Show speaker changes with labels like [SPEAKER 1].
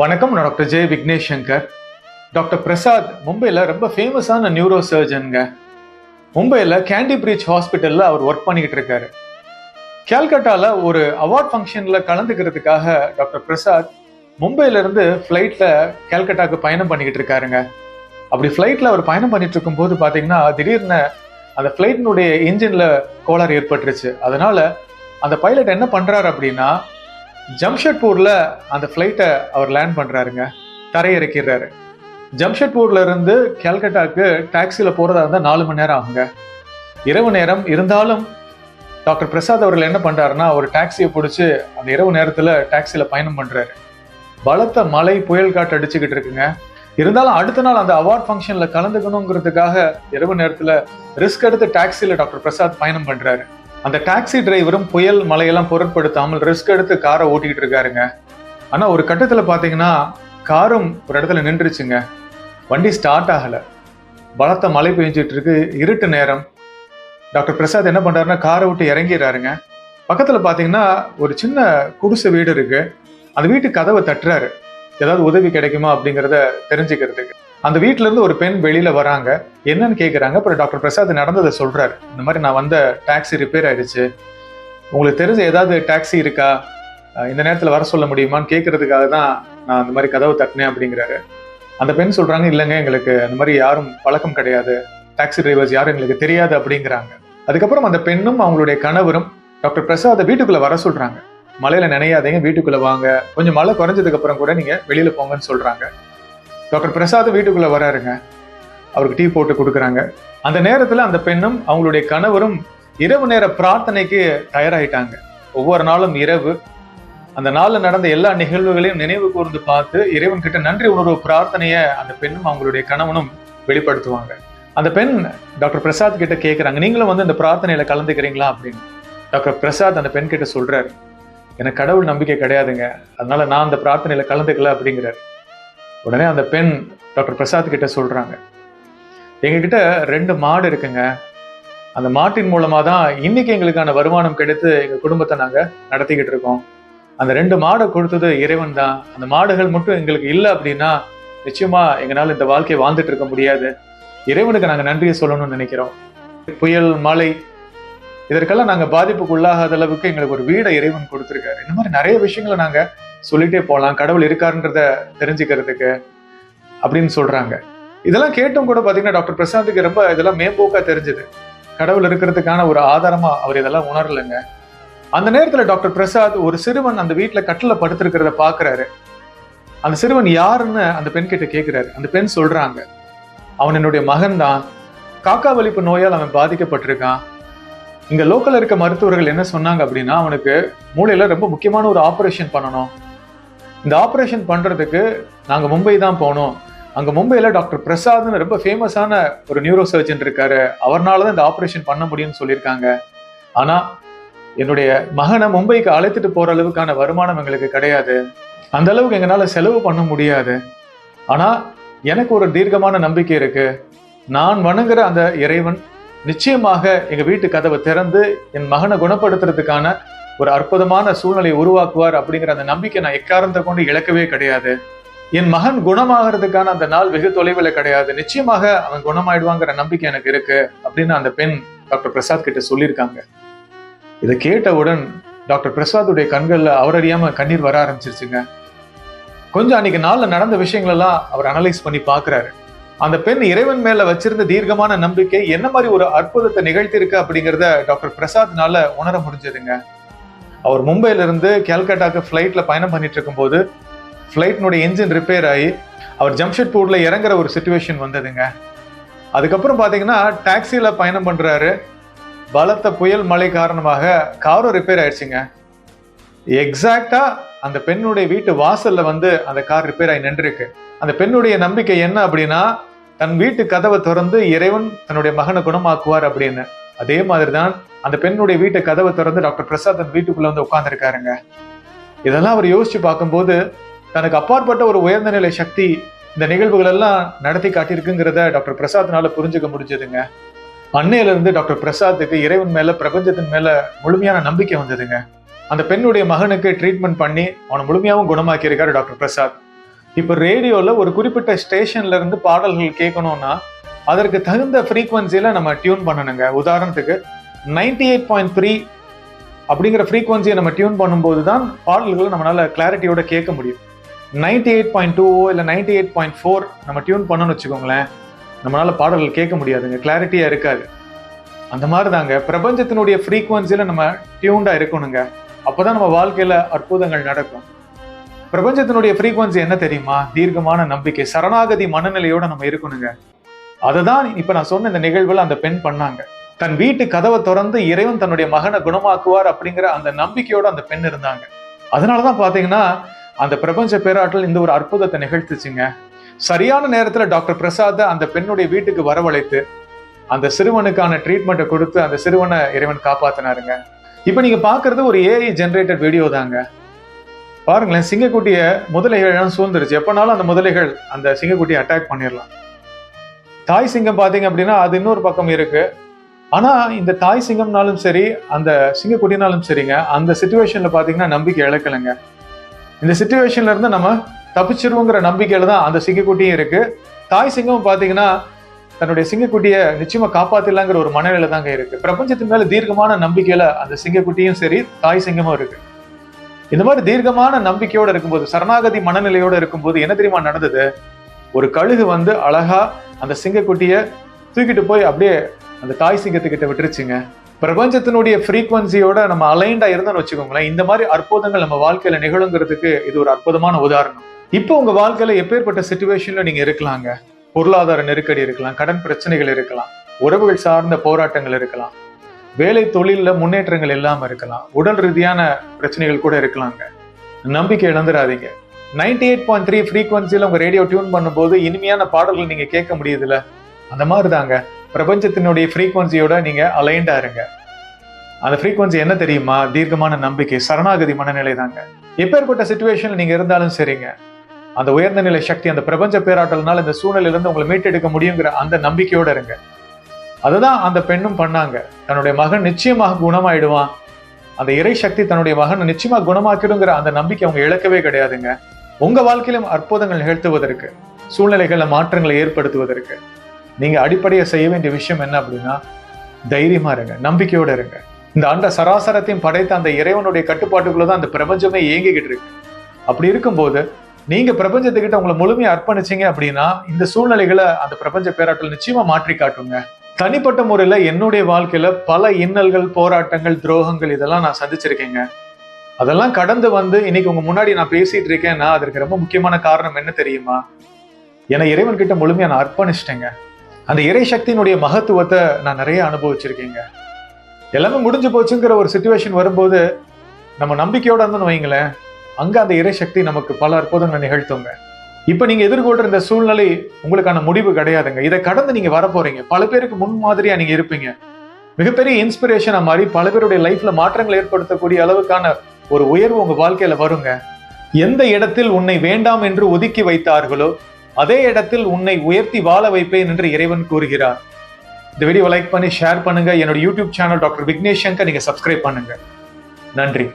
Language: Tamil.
[SPEAKER 1] வணக்கம் நான் டாக்டர் ஜெய் விக்னேஷ் சங்கர் டாக்டர் பிரசாத் மும்பையில் ரொம்ப ஃபேமஸான நியூரோ சர்ஜனுங்க மும்பையில் கேண்டி பிரிட்ஜ் ஹாஸ்பிட்டலில் அவர் ஒர்க் பண்ணிக்கிட்டு இருக்காரு. கேல்கட்டாவில் ஒரு அவார்ட் ஃபங்க்ஷனில் கலந்துக்கிறதுக்காக டாக்டர் பிரசாத் மும்பையிலேருந்து ஃப்ளைட்டில் கேல்கட்டாவுக்கு பயணம் பண்ணிக்கிட்டு இருக்காருங்க. அப்படி ஃப்ளைட்டில் அவர் பயணம் பண்ணிட்டு இருக்கும்போது பார்த்தீங்கன்னா திடீர்னு அந்த ஃப்ளைட்டினுடைய இன்ஜினில் கோளாறு ஏற்பட்டுருச்சு. அதனால அந்த பைலட் என்ன பண்ணுறாரு அப்படின்னா ஜம்ஷெட்பூரில் அந்த ஃப்ளைட்டை அவர் லேண்ட் பண்ணுறாருங்க தரையிறக்கிறாரு ஜம்ஷெட்பூர்ல இருந்து கல்கட்டாக்கு டாக்ஸியில் போகிறதா இருந்தால் நாலு மணி நேரம் ஆகுங்க. இரவு நேரம். இருந்தாலும் டாக்டர் பிரசாத் அவர்கள் என்ன பண்ணுறாருன்னா ஒரு டாக்ஸியை பிடிச்சி அந்த இரவு நேரத்தில் டாக்ஸியில் பயணம் பண்ணுறாரு பலத்த மழை புயல் காட்டு அடிச்சுக்கிட்டு இருக்குங்க. இருந்தாலும் அடுத்த நாள் அந்த அவார்ட் ஃபங்க்ஷனில் கலந்துக்கணுங்கிறதுக்காக இரவு நேரத்தில் ரிஸ்க் எடுத்து டாக்ஸியில் டாக்டர் பிரசாத் பயணம் பண்ணுறாரு அந்த டாக்ஸி டிரைவரும் புயல் மழையெல்லாம் பொருட்படுத்தாமல் ரிஸ்க் எடுத்து காரை ஓட்டிக்கிட்டு இருக்காருங்க. ஆனால் ஒரு கட்டத்தில் பார்த்தீங்கன்னா காரும் ஒரு இடத்துல நின்றுச்சுங்க. வண்டி ஸ்டார்ட் ஆகலை. பலத்த மழை பெஞ்சிட்டு இருக்கு. இருட்டு நேரம். டாக்டர் பிரசாத் என்ன பண்ணுறாருன்னா காரை விட்டு இறங்கிடுறாருங்க. பக்கத்தில் பார்த்தீங்கன்னா ஒரு சின்ன குடிசை வீடு இருக்கு. அந்த வீட்டு கதவை தட்டுறாரு. ஏதாவது உதவி கிடைக்குமா அப்படிங்கிறத தெரிஞ்சுக்கிறதுக்கு. அந்த வீட்டிலேருந்து இருந்து ஒரு பெண் வெளியில வராங்க. என்னன்னு கேட்குறாங்க அப்புறம் டாக்டர் பிரசாத் நடந்ததை சொல்றாரு. இந்த மாதிரி நான் வந்த டாக்ஸி ரிப்பேர் ஆயிடுச்சு. உங்களுக்கு தெரிஞ்ச ஏதாவது டாக்ஸி இருக்கா? இந்த நேரத்தில் வர சொல்ல முடியுமான்னு கேட்கறதுக்காக தான் நான் அந்த மாதிரி கதவு தட்டினேன் அப்படிங்கிறாரு. அந்த பெண் சொல்றாங்க இல்லைங்க எங்களுக்கு அந்த மாதிரி யாரும் பழக்கம் கிடையாது. டாக்ஸி டிரைவர்ஸ் யாரும் எங்களுக்கு தெரியாது அப்படிங்கிறாங்க. அதுக்கப்புறம் அந்த பெண்ணும் அவங்களுடைய கணவரும் டாக்டர் பிரசாத் வீட்டுக்குள்ள வர சொல்றாங்க. மழையில நினையாதீங்க வீட்டுக்குள்ள வாங்க. கொஞ்சம் மழை குறைஞ்சதுக்கு அப்புறம் கூட நீங்க வெளியில போங்கன்னு சொல்றாங்க. டாக்டர் பிரசாத் வீட்டுக்குள்ள வராருங்க. அவருக்கு டீ போட்டு கொடுக்குறாங்க. அந்த நேரத்துல அந்த பெண்ணும் அவங்களுடைய கணவரும் இரவு நேர பிரார்த்தனைக்கு தயாராகிட்டாங்க ஒவ்வொரு நாளும் இரவு. அந்த நாளில் நடந்த எல்லா நிகழ்வுகளையும் நினைவு கூர்ந்து பார்த்து இறைவன் கிட்ட நன்றி உணர்வு பிரார்த்தனையை அந்த பெண்ணும் அவங்களுடைய கணவனும் வெளிப்படுத்துவாங்க. அந்த பெண் டாக்டர் பிரசாத் கிட்ட கேட்குறாங்க நீங்களும் வந்து இந்த பிரார்த்தனையில கலந்துக்கிறீங்களா? அப்படின்னு. டாக்டர் பிரசாத் அந்த பெண் கிட்ட சொல்றாரு எனக்கு கடவுள் நம்பிக்கை கிடையாதுங்க. அதனால நான் அந்த பிரார்த்தனையில கலந்துக்கல அப்படிங்கிறாரு. உடனே அந்த பெண் டாக்டர் பிரசாத் கிட்ட சொல்றாங்க. எங்ககிட்ட ரெண்டு மாடு இருக்குங்க. அந்த மாட்டின் மூலமா தான் இன்னைக்கு எங்களுக்கான வருமானம் கிடைத்து எங்க குடும்பத்தை நாங்க நடத்திக்கிட்டு இருக்கோம். அந்த ரெண்டு மாடை கொடுத்தது இறைவன் தான். அந்த மாடுகள் மட்டும் எங்களுக்கு இல்லை அப்படின்னா நிச்சயமா எங்களால் இந்த வாழ்க்கையை வாழ்ந்துட்டு இருக்க முடியாது. இறைவனுக்கு நாங்க நன்றியை சொல்லணும்னு நினைக்கிறோம். புயல் மழை இதற்கெல்லாம் நாங்க பாதிப்புக்கு உள்ளாகாத அளவுக்கு எங்களுக்கு ஒரு வீடை இறைவன் கொடுத்துருக்காரு. இந்த மாதிரி நிறைய விஷயங்களை நாங்க சொல்லிட்டே போகலாம் கடவுள் இருக்காருன்றத தெரிஞ்சுக்கிறதுக்கு அப்படின்னு சொல்றாங்க. இதெல்லாம் கேட்டும் கூட பார்த்தீங்கன்னா டாக்டர் பிரசாந்துக்கு ரொம்ப இதெல்லாம் மேம்போக்கா தெரிஞ்சுது. கடவுள் இருக்கிறதுக்கான ஒரு ஆதாரமா அவர் இதெல்லாம் உணரலைங்க. அந்த நேரத்தில் டாக்டர் பிரசாத் ஒரு சிறுவன் அந்த வீட்டில் கட்டில படுத்திருக்கிறத பார்க்குறாரு அந்த சிறுவன் யாருன்னு அந்த பெண் கிட்ட கேட்குறாரு அந்த பெண் சொல்றாங்க அவன் என்னுடைய மகன் தான் காக்கா வலிப்பு நோயால் அவன் பாதிக்கப்பட்டிருக்கான். இங்க லோக்கலில் இருக்க மருத்துவர்கள் என்ன சொன்னாங்க அப்படின்னா அவனுக்கு மூளையில ரொம்ப முக்கியமான ஒரு ஆப்ரேஷன் பண்ணணும். இந்த ஆபரேஷன் பண்றதுக்கு நாங்க மும்பை தான் போனோம். அங்க மும்பையில டாக்டர் பிரசாத்னு ரொம்ப ஃபேமஸான ஒரு நியூரோ சர்ஜன் இருக்காரு. அவர்னால தான் இந்த ஆபரேஷன் பண்ண முடியும்னு சொல்லியிருக்காங்க. ஆனா என்னுடைய மகனை மும்பைக்கு அழைத்துட்டு போற அளவுக்கான வருமானம் எங்களுக்கு கிடையாது. அந்த அளவுக்கு எங்களால செலவு பண்ண முடியாது. ஆனா எனக்கு ஒரு தீர்க்கமான நம்பிக்கை இருக்கு. நான் வணங்குற அந்த இறைவன் நிச்சயமாக எங்க வீட்டு கதவை திறந்து என் மகனை குணப்படுத்துறதுக்கான ஒரு அற்புதமான சூழ்நிலையை உருவாக்குவார் அப்படிங்கிற அந்த நம்பிக்கை நான் எக்காரணத்தை கொண்டு இழக்கவே கிடையாது. என் மகன் குணமாகிறதுக்கான அந்த நாள் வெகு தொலைவில் கிடையாது. நிச்சயமாக அவன் குணமாயிடுவாங்கிற நம்பிக்கை எனக்கு இருக்கு அப்படின்னு அந்த பெண் டாக்டர் பிரசாத் கிட்ட சொல்லியிருக்காங்க. இதை கேட்டவுடன் டாக்டர் பிரசாத்துடைய கண்களில் அவரறியாம கண்ணீர் வர ஆரம்பிச்சிருச்சுங்க. கொஞ்சம் அன்னைக்கு நாள்ல நடந்த விஷயங்கள் எல்லாம் அவர் அனலைஸ் பண்ணி பாக்குறாரு அந்த பெண் இறைவன் மேல வச்சிருந்த தீர்க்கமான நம்பிக்கை என்ன மாதிரி ஒரு அற்புதத்தை நிகழ்த்திருக்கு அப்படிங்கிறத டாக்டர் பிரசாத்னால உணர முடிஞ்சதுங்க. அவர் மும்பையில இருந்து ஃப்ளைட்டில் பயணம் பண்ணிட்டு இருக்கும்போது ஃப்ளைட்னுடைய என்ஜின் ரிப்பேர் ஆகி அவர் ஜம்ஷெட்பூரில் இறங்குற ஒரு சுச்சுவேஷன் வந்ததுங்க. அதுக்கப்புறம் பார்த்தீங்கன்னா டாக்ஸியில் பயணம் பண்ணுறாரு பலத்த புயல் மழை காரணமாக காரும் ரிப்பேர் ஆயிடுச்சுங்க. எக்ஸாக்டாக அந்த பெண்ணுடைய வீட்டு வாசலில் வந்து அந்த கார் ரிப்பேர் ஆகி நின்றுருக்கு. அந்த பெண்ணுடைய நம்பிக்கை என்ன அப்படின்னா தன் வீட்டு கதவை திறந்து இறைவன் தன்னுடைய மகனை குணமாக்குவார் அப்படின்னு. அதே மாதிரி தான் அந்த பெண்ணுடைய வீட்டை கதவை திறந்து டாக்டர் பிரசாத் அந்த வீட்டுக்குள்ள வந்து உட்கார்ந்துருக்காருங்க. இதெல்லாம் அவர் யோசிச்சு பார்க்கும்போது தனக்கு அப்பாற்பட்ட ஒரு உயர்ந்த நிலை சக்தி இந்த நிகழ்வுகள் எல்லாம் நடத்தி காட்டியிருக்குங்கிறத டாக்டர் பிரசாத்னால புரிஞ்சுக்க முடிஞ்சதுங்க. அன்னையிலிருந்து டாக்டர் பிரசாத்துக்கு இறைவன் மேல பிரபஞ்சத்தின் மேல முழுமையான நம்பிக்கை வந்ததுங்க. அந்த பெண்ணுடைய மகனுக்கு ட்ரீட்மெண்ட் பண்ணி அவனை முழுமையாகவும் குணமாக்கியிருக்காரு டாக்டர் பிரசாத். இப்போ ரேடியோவில் ஒரு குறிப்பிட்ட ஸ்டேஷன்ல இருந்து பாடல்கள் கேட்கணும்னா அதற்கு தகுந்த ஃப்ரீக்வன்சியில நம்ம டியூன் பண்ணணுங்க. உதாரணத்துக்கு நைன்டி எயிட் பாயிண்ட் த்ரீ அப்படிங்கிற ஃப்ரீக்வன்சியை நம்ம டியூன் பண்ணும்போது தான் பாடல்களை நம்மளால் கிளாரிட்டியோட கேட்க முடியும். நைன்டி எயிட் பாயிண்ட் டூ இல்லை நைன்டி எயிட் பாயிண்ட் ஃபோர் நம்ம டியூன் பண்ணணும்னு வச்சுக்கோங்களேன் நம்மளால் பாடல்கள் கேட்க முடியாதுங்க. கிளாரிட்டியாக இருக்காது. அந்த மாதிரி தாங்க பிரபஞ்சத்தினுடைய ஃப்ரீக்வன்சியில நம்ம டியூன்டாக இருக்கணுங்க. அப்போ தான் நம்ம வாழ்க்கையில் அற்புதங்கள் நடக்கும். பிரபஞ்சத்தினுடைய ஃப்ரீக்வன்சி என்ன தெரியுமா? தீர்க்கமான நம்பிக்கை சரணாகதி மனநிலையோடு நம்ம இருக்கணுங்க. அதை தான் இப்ப நான் சொன்ன இந்த நிகழ்வுல அந்த பெண் பண்ணாங்க. தன் வீட்டு கதவை திறந்து இறைவன் தன்னுடைய மகனை குணமாக்குவார் அப்படிங்கிற அந்த நம்பிக்கையோட அந்த பெண் இருந்தாங்க. அதனாலதான் பாத்தீங்கன்னா அந்த பிரபஞ்ச பேராற்றல் இந்த ஒரு அற்புதத்தை நிகழ்த்துச்சுங்க. சரியான நேரத்துல டாக்டர் பிரசாத் அந்த பெண்ணுடைய வீட்டுக்கு வரவழைத்து அந்த சிறுவனுக்கான ட்ரீட்மெண்ட்டை கொடுத்து அந்த சிறுவனை இறைவன் காப்பாத்தினாருங்க. இப்போ நீங்க பாக்குறது ஒரு ஏஐ ஜென்ரேட்டட் வீடியோ தாங்க. பாருங்களேன் சிங்கக்குட்டிய முதலைகள் சூழ்ந்துருச்சு. எப்பனாலும் அந்த முதலைகள் அந்த சிங்கக்குட்டியை அட்டாக் பண்ணிடலாம் தாய் சிங்கம் பார்த்தீங்க அப்படின்னா அது இன்னொரு பக்கம் இருக்கு. ஆனா இந்த தாய் சிங்கம்னாலும் சரி அந்த சிங்கக்குட்டினாலும் சரிங்க அந்த சுச்சுவேஷன்ல பாத்தீங்கன்னா நம்பிக்கை இழக்கலைங்க. இந்த சுச்சுவேஷன்ல இருந்து நம்ம தப்பிச்சிருவோங்கிற நம்பிக்கையில தான் அந்த சிங்கக்குட்டியும் இருக்கு. தாய் சிங்கம் பாத்தீங்கன்னா தன்னுடைய சிங்கக்குட்டியை நிச்சயமா காப்பாத்திடலாங்கிற ஒரு மனநிலை தாங்க இருக்கு. பிரபஞ்சத்தின் மேல தீர்க்கமான நம்பிக்கையில அந்த சிங்கக்குட்டியும் சரி தாய் சிங்கமும் இருக்கு. இந்த மாதிரி தீர்க்கமான நம்பிக்கையோட இருக்கும்போது சரணாகதி மனநிலையோட இருக்கும்போது என்ன தெரியுமா நடந்தது? ஒரு கழுகு வந்து அழகா அந்த சிங்கக்குட்டியை தூக்கிட்டு போய் அப்படியே அந்த தாய் சிங்கத்துக்கிட்ட விட்டுருச்சுங்க. பிரபஞ்சத்தினுடைய ஃப்ரீக்வன்சியோட நம்ம அலைண்டா இருந்தோம்னு வச்சுக்கோங்களேன் இந்த மாதிரி அற்புதங்கள் நம்ம வாழ்க்கையில நிகழுங்கிறதுக்கு இது ஒரு அற்புதமான உதாரணம். இப்போ உங்க வாழ்க்கையில எப்பேற்பட்ட சுச்சுவேஷன்ல நீங்க இருக்கலாங்க? பொருளாதார நெருக்கடி இருக்கலாம் கடன் பிரச்சனைகள் இருக்கலாம் உறவுகள் சார்ந்த போராட்டங்கள் இருக்கலாம் வேலை தொழில்ல முன்னேற்றங்கள் இல்லாம இருக்கலாம் உடல் ரீதியான பிரச்சனைகள் கூட இருக்கலாங்க. நம்பிக்கை இழந்துடாதீங்க நைன்டி எயிட் பாயிண்ட் த்ரீ ஃப்ரீக்வன்சியில் உங்கள் ரேடியோ டியூன் பண்ணும்போது இனிமையான பாடல்கள் நீங்க கேட்க முடியுதுல்ல அந்த மாதிரி தாங்க பிரபஞ்சத்தினுடைய ஃப்ரீக்வன்சியோட நீங்க அலைண்டாக இருங்க. அந்த ஃப்ரீக்வன்சி என்ன தெரியுமா? தீர்க்கமான நம்பிக்கை சரணாகதி மனநிலை தாங்க எப்பேற்பட்ட சுச்சுவேஷன்ல நீங்க இருந்தாலும் சரிங்க. அந்த உயர்ந்த நிலை சக்தி அந்த பிரபஞ்ச பேராட்டல்னால இந்த சூழ்நிலையிலிருந்து உங்களை மீட்டெடுக்க முடியுங்கிற அந்த நம்பிக்கையோட இருங்க. அதுதான் அந்த பெண்ணும் பண்ணாங்க. தன்னுடைய மகன் நிச்சயமாக குணமாயிடுவான். அந்த இறை சக்தி தன்னுடைய மகனை நிச்சயமா குணமாக்கிடுங்கிற அந்த நம்பிக்கை அவங்க இழக்கவே கிடையாதுங்க. உங்க வாழ்க்கையிலும் அற்புதங்கள் நிகழ்த்துவதற்கு சூழ்நிலைகள்ல மாற்றங்களை ஏற்படுத்துவதற்கு நீங்க அடிப்படையை செய்ய வேண்டிய விஷயம் என்ன அப்படின்னா தைரியமா இருங்க நம்பிக்கையோட இருங்க. இந்த அண்ட சராசரத்தையும் படைத்த அந்த இறைவனுடைய கட்டுப்பாட்டுக்குள்ள தான் அந்த பிரபஞ்சமே இயங்கிக்கிட்டு இருக்கு. அப்படி இருக்கும்போது நீங்க பிரபஞ்சத்துக்கிட்ட உங்களை முழுமையா அர்ப்பணிச்சீங்க அப்படின்னா இந்த சூழ்நிலைகளை அந்த பிரபஞ்ச பேராற்றல் நிச்சயமா மாற்றி காட்டுங்க. தனிப்பட்ட முறையில என்னுடைய வாழ்க்கையில பல இன்னல்கள் போராட்டங்கள் துரோகங்கள் இதெல்லாம் நான் சந்திச்சிருக்கேங்க. அதெல்லாம் கடந்து வந்து இன்னைக்கு உங்க முன்னாடி நான் பேசிட்டு இருக்கேன்னா அதற்கு ரொம்ப முக்கியமான காரணம் என்ன தெரியுமா? ஏன்னா இறைவன் கிட்ட முழுமையா நான் அர்ப்பணிச்சிட்டேங்க. அந்த இறை சக்தியினுடைய மகத்துவத்தை நான் நிறைய அனுபவிச்சிருக்கேங்க. எல்லாமே முடிஞ்சு போச்சுங்கிற ஒரு சுச்சுவேஷன் வரும்போது நம்ம நம்பிக்கையோட இருந்தோம்னு வைங்களேன் அங்க அந்த இறை சக்தி நமக்கு பல அற்புதங்களை நிகழ்த்துங்க. இப்ப நீங்க எதிர்கொள்ற இந்த சூழ்நிலை உங்களுக்கான முடிவு கிடையாதுங்க. இதை கடந்து நீங்க வரப்போறீங்க பல பேருக்கு முன்மாதிரியாக நீங்க இருப்பீங்க. மிகப்பெரிய இன்ஸ்பிரேஷனாக மாறி பல பேருடைய லைஃப்ல மாற்றங்கள் ஏற்படுத்தக்கூடிய அளவுக்கான ஒரு உயர்வு உங்க வாழ்க்கையில வருங்க. எந்த இடத்தில் உன்னை வேண்டாம் என்று ஒதுக்கி வைத்தார்களோ அதே இடத்தில் உன்னை உயர்த்தி வாழ வைப்பேன் என்று இறைவன் கூறுகிறார். இந்த வீடியோ லைக் பண்ணி ஷேர் பண்ணுங்க. என்னோட YouTube channel doctor Vignesh Shankar நீங்க சப்ஸ்கிரைப் பண்ணுங்க. நன்றி.